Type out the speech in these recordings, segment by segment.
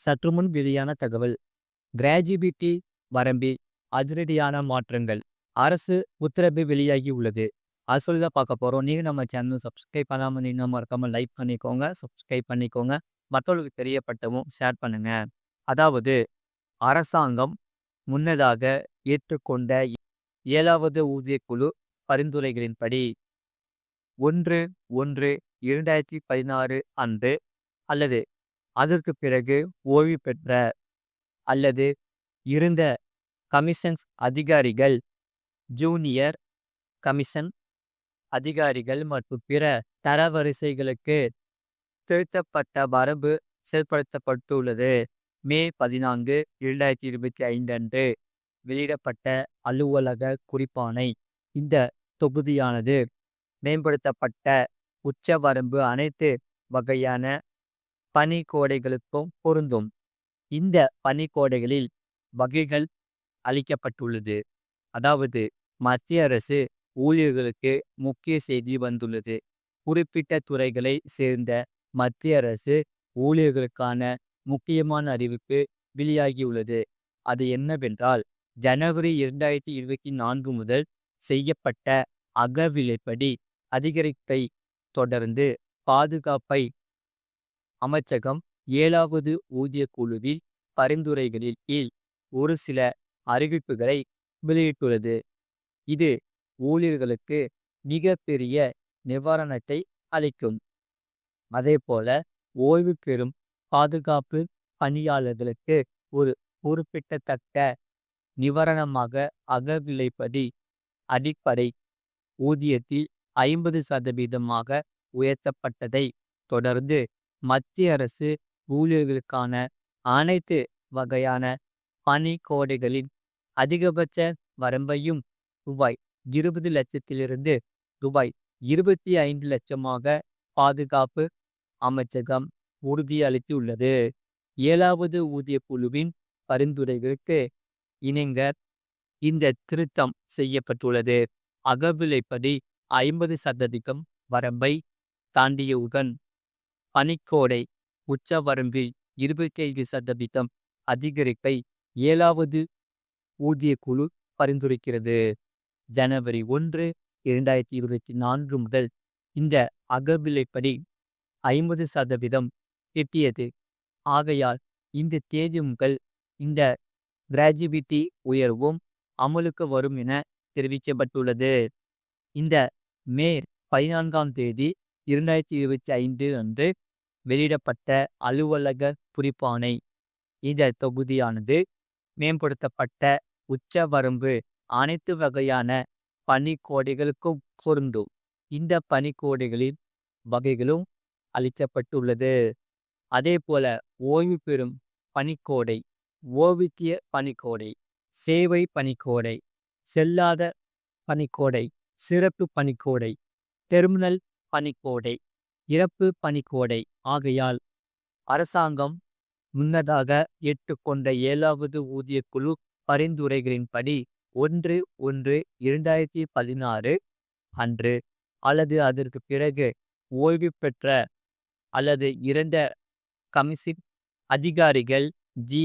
சற்றுமுன் வெளியான தகவல். கிராஜிபிட்டி வரம்பில் அதிரடியான மாற்றங்கள். அரசு உத்தரவு வெளியாகி உள்ளது. அது சொல்லி தான் பார்க்க போகிறோம் நீங்கள் நம்ம சேனல் சப்ஸ்கிரைப் பண்ணாமல் நீங்கள் மறக்காமல் லைக் பண்ணிக்கோங்க சப்ஸ்கிரைப் பண்ணிக்கோங்க. மற்றவர்களுக்கு தெரியப்பட்டவும் ஷேர் பண்ணுங்க. அதாவது அரசாங்கம் முன்னதாக ஏற்றுக்கொண்ட ஏழாவது ஊதியக்குழு பரிந்துரைகளின்படி ஒன்று ஒன்று இரண்டாயிரத்தி பதினாறு அன்று அல்லது அதற்கு பிறகு ஓய்வு பெற்ற அல்லது இருந்த கமிஷன்ஸ் அதிகாரிகள் ஜூனியர் கமிஷன் அதிகாரிகள் மற்றும் பிற தரவரிசைகளுக்கு திருத்தப்பட்ட வரம்பு செயல்படுத்தப்பட்டுள்ளது. மே பதினான்கு இரண்டாயிரத்தி இருபத்தி ஐந்து அன்று வெளியிடப்பட்ட அலுவலக குறிப்பானை இந்த தொகுதியானது மேம்படுத்தப்பட்ட உச்சவரம்பு அனைத்து வகையான பனிக்கோடைகளுக்கும் பொருந்தும். இந்த பனிக்கோடைகளில் வகைகள் அளிக்கப்பட்டுள்ளது. அதாவது மத்திய அரசு ஊழியர்களுக்கு முக்கிய செய்தி வந்துள்ளது. குறிப்பிட்ட துறைகளை சேர்ந்த மத்திய அரசு ஊழியர்களுக்கான முக்கியமான அறிவிப்பு வெளியாகியுள்ளது. அது என்னவென்றால் ஜனவரி இரண்டாயிரத்தி இருபத்தி நான்கு முதல் செய்யப்பட்ட அகவிலைப்படி அதிகரிப்பை தொடர்ந்து பாதுகாப்பை அமைச்சகம் ஏழாவது ஊதிய குழுவில் பரிந்துரைகளில் கீழ் ஒரு சில அறிவிப்புகளை வெளியிட்டுள்ளது. இது ஊழியர்களுக்கு மிக பெரிய நிவாரணத்தை அளிக்கும். அதேபோல ஓய்வு பெறும் பாதுகாப்பு பணியாளர்களுக்கு ஒரு குறிப்பிடத்தக்க நிவாரணமாக அகவிலைப்படி அடிப்படை ஊதியத்தில் ஐம்பது சதவீதமாக உயர்த்தப்பட்டதை தொடர்ந்து மத்திய அரசு ஊழியர்களுக்கான அனைத்து வகையான பணி கோடைகளின் அதிகபட்ச வரம்பையும் ரூபாய் இருபது லட்சத்திலிருந்து ரூபாய் இருபத்தி ஐந்து லட்சமாக பாதுகாப்பு அமைச்சகம் உறுதியளித்துள்ளது ஏழாவது ஊதிய குழுவின் பரிந்துரைகளுக்கு இணங்க இந்த திருத்தம் செய்யப்பட்டுள்ளது. அகவிலைப்படி ஐம்பது சதவீதம் வரம்பை தாண்டியவுடன் பனிக்கோடை உச்சவரம்பில் இருபத்தைந்து சதவீதம் அதிகரிப்பை ஏழாவது ஊதிய குழு பரிந்துரைக்கிறது. ஜனவரி ஒன்று இரண்டாயிரத்தி இருபத்தி நான்கு முதல் இந்த அகவிலைப்படி ஐம்பது சதவீதம் எட்டியது. ஆகையால் இந்த தேதி முதல் இந்த கிராஜுவிட்டி உயர்வும் அமலுக்கு வரும் என தெரிவிக்கப்பட்டுள்ளது. இந்த மே பதினான்காம் தேதி இரண்டாயிரத்தி இருபத்தி ஐந்து அன்று வெளியிடப்பட்ட அலுவலக குறிப்பானை இந்த தொகுதியானது மேம்படுத்தப்பட்ட உச்சவரம்பு அனைத்து வகையான பணிக்கோடைகளுக்கும் பொருந்தும். இந்த பணிக்கோடைகளின் வகைகளும் அளிக்கப்பட்டுள்ளது. அதேபோல ஓய்வு பெறும் பணிக்கோடை ஓவித்திய பணிக்கோடை சேவை பணிக்கோடை செல்லாத பணிக்கோடை சிறப்பு பணிக்கோடை டெர்மினல் பனிக்கோடை இறப்பு பனிக்கோடை ஆகையால் அரசாங்கம் முன்னதாக ஏற்றுக்கொண்ட ஏழாவது ஊதியக்குழு பரிந்துரைகளின்படி ஒன்று ஒன்று இரண்டாயிரத்தி பதினாறு அன்று அல்லது அதற்கு பிறகு ஓய்வு பெற்ற அல்லது இறந்த கமிஷன் அதிகாரிகள் ஜி.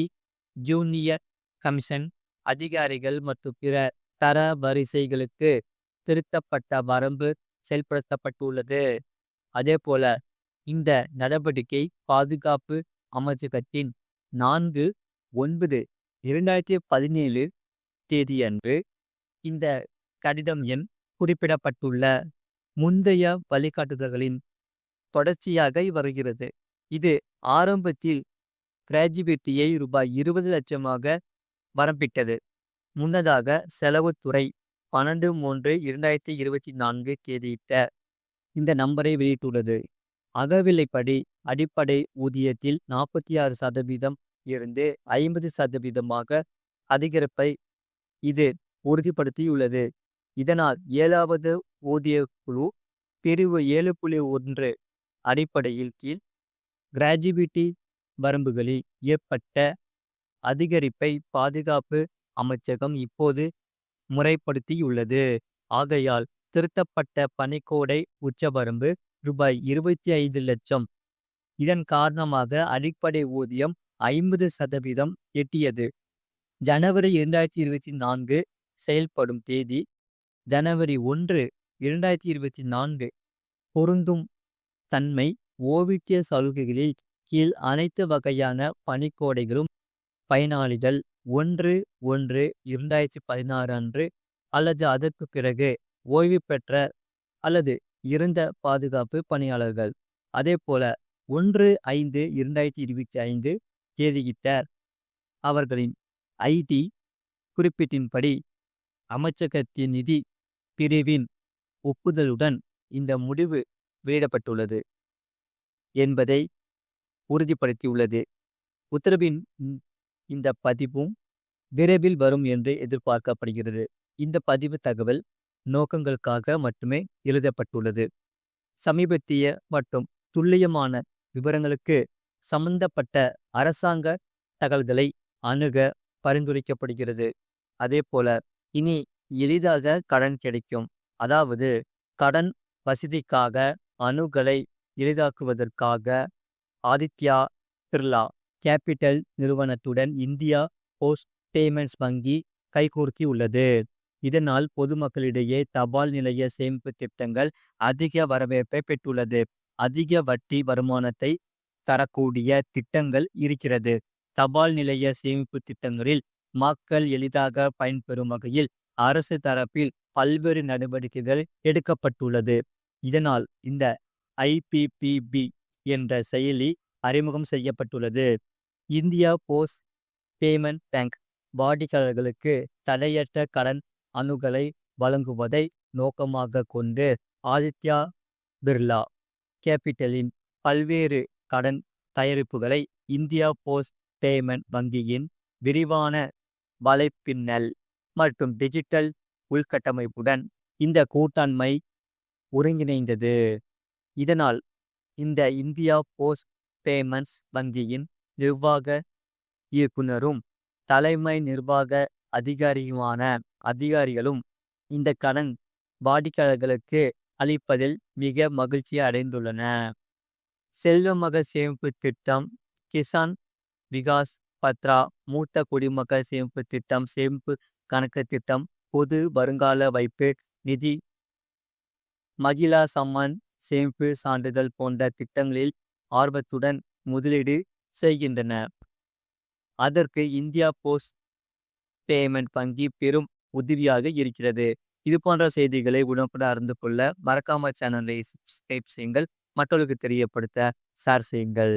ஜூனியர் கமிஷன் அதிகாரிகள் மற்றும் பிற தர வரிசைகளுக்கு திருத்தப்பட்ட வரம்பு செயல்படுத்தப்பட்டுள்ளது. அதேபோல இந்த நடவடிக்கை பாதுகாப்பு அமைச்சகத்தின் நான்கு ஒன்பது இரண்டாயிரத்தி பதினேழு தேதியன்று இந்த கடிதம் எண் குறிப்பிடப்பட்டுள்ள. முந்தைய வழிகாட்டுதல்களின் தொடர்ச்சியாக வருகிறது. இது ஆரம்பத்தில் கிராஜுவிட்டியை ரூபாய் இருபது லட்சமாக வரம்பிட்டது. முன்னதாக செலவுத்துறை பன்னெண்டு மூன்று இரண்டாயிரத்தி இருபத்தி நான்கு தேதியிட்ட இந்த நம்பரை வெளியிட்டுள்ளது. அகவிலைப்படி அடிப்படை ஊதியத்தில் நாற்பத்தி ஆறு சதவீதம் இருந்து ஐம்பது சதவீதமாக அதிகரிப்பை இது உறுதிப்படுத்தியுள்ளது. இதனால் ஏழாவது ஊதிய குழு பிரிவு ஏழு புள்ளி ஒன்று அடிப்படையில் கீழ் கிராஜுவிட்டி வரம்புகளில் ஏற்பட்ட அதிகரிப்பை பாதுகாப்பு அமைச்சகம் இப்போது முறைப்படுத்தியுள்ளது. ஆகையால் திருத்தப்பட்ட பணிக்கோடை உச்சவரம்பு ரூபாய் இருபத்தி ஐந்து லட்சம். இதன் காரணமாக அடிப்படை ஊதியம் ஐம்பது சதவீதம் எட்டியது. ஜனவரி இரண்டாயிரத்தி இருபத்தி நான்கு செயல்படும் தேதி ஜனவரி ஒன்று இரண்டாயிரத்தி இருபத்தி நான்கு. பொருந்தும் தன்மை ஓய்வூதிய சலுகைகளில் கீழ் அனைத்து வகையான பணிக்கோடைகளும் பயனாளிகள் ஒன்று ஒன்று இரண்டாயிரத்தி பதினாறு அன்று அல்லது அதற்கு பிறகு ஓய்வு பெற்ற அல்லது இறந்த பாதுகாப்பு பணியாளர்கள். அதேபோல ஒன்று ஐந்து இரண்டாயிரத்தி இருபத்தி ஐந்து தேதியிட்ட அவர்களின் ஐடி குறிப்பீட்டின்படி அமைச்சகத்தின் நிதி பிரிவின் ஒப்புதலுடன் இந்த முடிவு வெளியிடப்பட்டுள்ளது என்பதை உறுதிப்படுத்தியுள்ளது. உத்தரவின் இந்த பதிவும் விரைவில் வரும் என்று எதிர்பார்க்கப்படுகிறது. இந்த பதிவு தகவல் நோக்கங்களுக்காக மட்டுமே எழுதப்பட்டுள்ளது. சமீபத்திய மற்றும் துல்லியமான விவரங்களுக்கு சம்பந்தப்பட்ட அரசாங்க தகவல்களை அணுக பரிந்துரைக்கப்படுகிறது. அதேபோல இனி எளிதாக கடன் கிடைக்கும். அதாவது கடன் வசதிக்காக அணுகலை எளிதாக்குவதற்காக ஆதித்யா பிர்லா கேபிட்டல் நிறுவனத்துடன் இந்தியா போஸ்ட் பேமெண்ட்ஸ் வங்கி கைகோர்த்தியுள்ளது. இதனால் பொதுமக்களிடையே தபால் நிலைய சேமிப்பு திட்டங்கள் அதிக வரவேற்பை பெற்றுள்ளது. அதிக வட்டி வருமானத்தை தரக்கூடிய திட்டங்கள் இருக்கிறது. தபால் நிலைய சேமிப்பு திட்டங்களில் மக்கள் எளிதாக பயன்பெறும் வகையில் அரசு தரப்பில் பல்வேறு நடவடிக்கைகள் எடுக்கப்பட்டுள்ளது. இதனால் இந்த ஐபிபிபி என்ற செயலி அறிமுகம் செய்யப்பட்டுள்ளது. இந்தியா போஸ்ட் பேமெண்ட் பேங்க் வாடிக்கையாளர்களுக்கு தடையற்ற கடன் அணுகலை வழங்குவதை நோக்கமாக கொண்டு ஆதித்யா பிர்லா கேபிட்டலின் பல்வேறு கடன் தயாரிப்புகளை இந்தியா போஸ்ட் பேமெண்ட் வங்கியின் விரிவான வலைப்பின்னல் மற்றும் டிஜிட்டல் உள்கட்டமைப்புடன் இந்த கூட்டாண்மை ஒருங்கிணைந்தது. இதனால் இந்த இந்தியா போஸ்ட் பேமெண்ட்ஸ் வங்கியின் நிர்வாக இயக்குனரும் தலைமை நிர்வாக அதிகாரியுமான அதிகாரிகளும் இந்த கடன் வாடிக்கையாளர்களுக்கு அளிப்பதில் மிக மகிழ்ச்சி அடைந்துள்ளன. செல்வமகள் சேமிப்பு திட்டம் கிசான் விகாஸ் பத்ரா மூத்த குடிமக்கள் சேமிப்பு திட்டம் சேமிப்பு கணக்கு திட்டம் பொது வருங்கால வைப்பு நிதி மகிழா சம்மன் சேமிப்பு சான்றிதழ் போன்ற திட்டங்களில் ஆர்வத்துடன் முதலீடு செய்கின்றன. அதற்கு இந்தியா போஸ்ட் பேமெண்ட் வங்கி பெரும் உதவியாக இருக்கிறது. இது போன்ற செய்திகளை உடனுக்குடன் அறிந்து கொள்ள மறக்காம சேனலை சப்ஸ்கிரைப் செய்யுங்கள். மற்றவர்களுக்கு தெரியப்படுத்த ஷேர் செய்யுங்கள்.